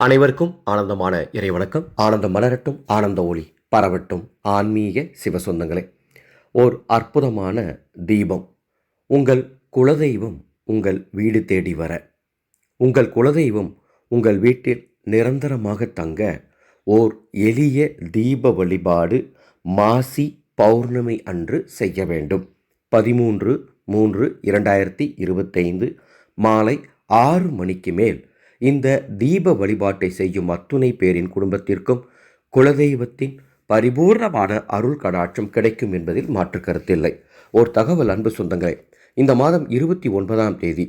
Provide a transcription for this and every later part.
அனைவருக்கும் ஆனந்தமான இறைவணக்கம். ஆனந்தம் மலரட்டும் ஆனந்த ஒளி பரவட்டும். ஆன்மீக சிவசொந்தங்களே ஓர் அற்புதமான தீபம். உங்கள் குலதெய்வம் உங்கள் வீடு தேடி வர. உங்கள் குலதெய்வம் உங்கள் வீட்டில் நிரந்தரமாக தங்க. ஓர் எளிய தீப வழிபாடு மாசி பௌர்ணமி அன்று செய்ய வேண்டும். பதிமூன்று மூன்று இரண்டாயிரத்தி இருபத்தைந்து மாலை ஆறு மணிக்கு மேல் இந்த தீப வழிபாட்டை செய்யும் அத்துணை பேரின் குடும்பத்திற்கும் குலதெய்வத்தின் பரிபூர்ணமான அருள் கடாட்சம் கிடைக்கும் என்பதில் மாற்று கருத்தில்லை ஓர் தகவல் அன்பு சொந்தங்களே இந்த மாதம் இருபத்தி ஒன்பதாம் தேதி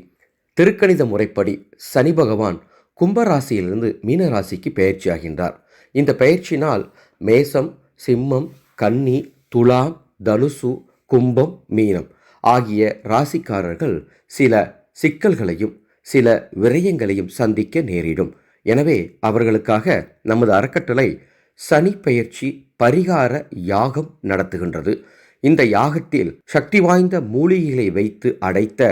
திருக்கணித முறைப்படி சனி பகவான் கும்பராசியிலிருந்து மீனராசிக்கு பயிற்சியாகின்றார் இந்த பயிற்சியினால் மேசம் சிம்மம் கன்னி துலாம் தனுசு கும்பம் மீனம் ஆகிய ராசிக்காரர்கள் சில சிக்கல்களையும் சில விரயங்களையும் சந்திக்க நேரிடும். எனவே அவர்களுக்காக நமது அறக்கட்டளை சனி பெயர்ச்சி பரிகார யாகம் நடத்துகின்றது. இந்த யாகத்தில் சக்தி வாய்ந்த மூலிகைகளை வைத்து அடைத்த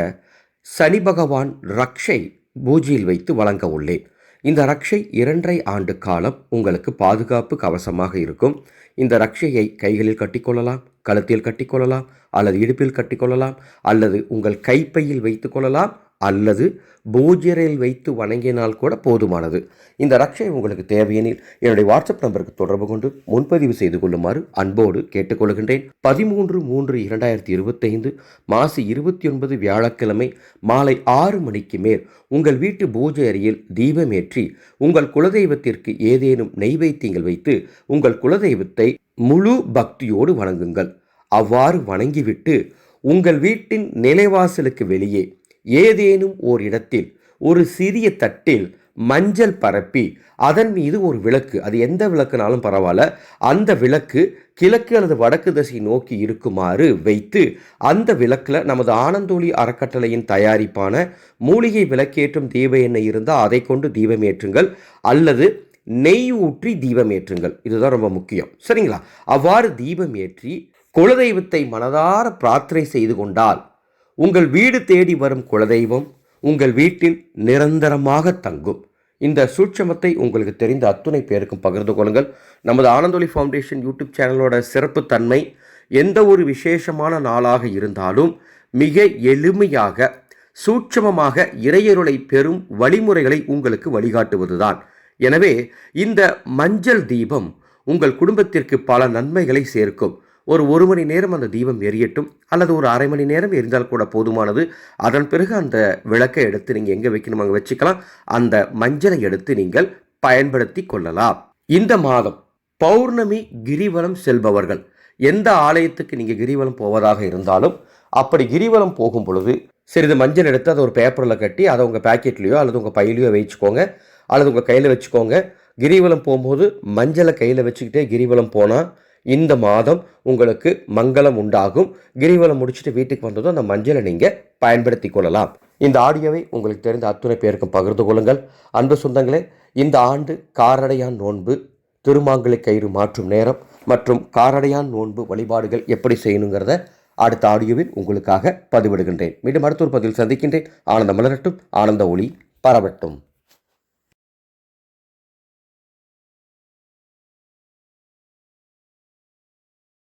சனி பகவான் ரக்ஷை பூஜையில் வைத்து வழங்க உள்ளேன். இந்த ரக்ஷை இரண்டரை ஆண்டு காலம் உங்களுக்கு பாதுகாப்பு கவசமாக இருக்கும். இந்த ரக்ஷையை கைகளில் கட்டிக்கொள்ளலாம் கழுத்தில் கட்டிக்கொள்ளலாம் அல்லது இடுப்பில் கட்டிக்கொள்ளலாம் அல்லது உங்கள் கைப்பையில் வைத்து கொள்ளலாம். அல்லது பூஜ்யரையில் வைத்து வணங்கினால் கூட போதுமானது. இந்த ரக்ஷை உங்களுக்கு தேவையெனில் என்னுடைய வாட்ஸ்அப் நம்பருக்கு தொடர்பு கொண்டு முன்பதிவு செய்து கொள்ளுமாறு அன்போடு கேட்டுக்கொள்கின்றேன். பதிமூன்று மூன்று இரண்டாயிரத்தி இருபத்தைந்து மாசி இருபத்தி ஒன்பது வியாழக்கிழமை மாலை ஆறு மணிக்கு மேல் உங்கள் வீட்டு பூஜை அறையில் தீபமேற்றி உங்கள் குலதெய்வத்திற்கு ஏதேனும் நெய்வேத்தியங்கள் வைத்து உங்கள் குலதெய்வத்தை முழு பக்தியோடு வணங்குங்கள். அவ்வாறு வணங்கிவிட்டு உங்கள் வீட்டின் நிலைவாசலுக்கு வெளியே ஏதேனும் ஓர் இடத்தில் ஒரு சிறிய தட்டில் மஞ்சள் பரப்பி அதன் மீது ஒரு விளக்கு. அது எந்த விளக்குனாலும் பரவாயில்ல. அந்த விளக்கு கிழக்கு அல்லது வடக்கு திசை நோக்கி இருக்குமாறு வைத்து அந்த விளக்கில் நமது ஆனந்தோழி அறக்கட்டளையின் தயாரிப்பான மூலிகை விளக்கேற்றும் தீப எண்ணெய் இருந்தால் அதை கொண்டு தீபம் ஏற்றுங்கள். அல்லது நெய் ஊற்றி தீபம் ஏற்றுங்கள். இதுதான் ரொம்ப முக்கியம். சரிங்களா? அவ்வாறு தீபம் ஏற்றி குலதெய்வத்தை மனதார பிரார்த்தனை செய்து கொண்டால் உங்கள் வீடு தேடி வரும் குலதெய்வம் உங்கள் வீட்டில் நிரந்தரமாக தங்கும். இந்த சூட்சமத்தை உங்களுக்கு தெரிந்த அத்துணை பேருக்கும் பகிர்ந்து கொள்ளுங்கள். நமது ஆனந்தொலி ஃபவுண்டேஷன் யூடியூப் சேனலோட சிறப்பு தன்மை எந்த ஒரு விசேஷமான நாளாக இருந்தாலும் மிக எளிமையாக சூட்சமமாக இறையருளை பெறும் வழிமுறைகளை உங்களுக்கு வழிகாட்டுவதுதான். எனவே இந்த மஞ்சள் தீபம் உங்கள் குடும்பத்திற்கு பல நன்மைகளை சேர்க்கும். ஒரு ஒரு மணி நேரம் அந்த தீபம் எரியட்டும் அல்லது ஒரு அரை மணி நேரம் எரிந்தால் கூட போதுமானது. அதன் பிறகு அந்த விளக்கை எடுத்து நீங்கள் எங்கே வைக்கணும் அங்கே வச்சுக்கலாம். அந்த மஞ்சளை எடுத்து நீங்கள் பயன்படுத்தி கொள்ளலாம். இந்த மாதம் பௌர்ணமி கிரிவலம் செல்பவர்கள் எந்த ஆலயத்துக்கு நீங்கள் கிரிவலம் போவதாக இருந்தாலும் அப்படி கிரிவலம் போகும் பொழுது சிறிது மஞ்சள் எடுத்து அதை ஒரு பேப்பரில் கட்டி அதை உங்கள் பேக்கெட்லேயோ அல்லது உங்கள் பையிலையோ வச்சுக்கோங்க. அல்லது உங்கள் கையில் வச்சுக்கோங்க. கிரிவலம் போகும்போது மஞ்சளை கையில் வச்சுக்கிட்டே கிரிவலம் போனால் இந்த மாதம் உங்களுக்கு மங்களம் உண்டாகும். கிரிவலம் முடிச்சுட்டு வீட்டுக்கு வந்ததும் அந்த மஞ்சளை நீங்கள் பயன்படுத்தி கொள்ளலாம். இந்த ஆடியோவை உங்களுக்கு தெரிந்த அத்துணை பேருக்கும் பகிர்ந்து கொள்ளுங்கள். அன்பு சொந்தங்களே இந்த ஆண்டு காரடையான் நோன்பு திருமாங்கலை கயிறு மாற்றும் நேரம் மற்றும் காரடையான் நோன்பு வழிபாடுகள் எப்படி செய்யணுங்கிறத அடுத்த ஆடியோவில் உங்களுக்காக பதிவிடுகின்றேன். மீண்டும் அடுத்த ஒரு பதிவில் சந்திக்கின்றேன். ஆனந்த மலரட்டும் ஆனந்த ஒளி பரவட்டும்.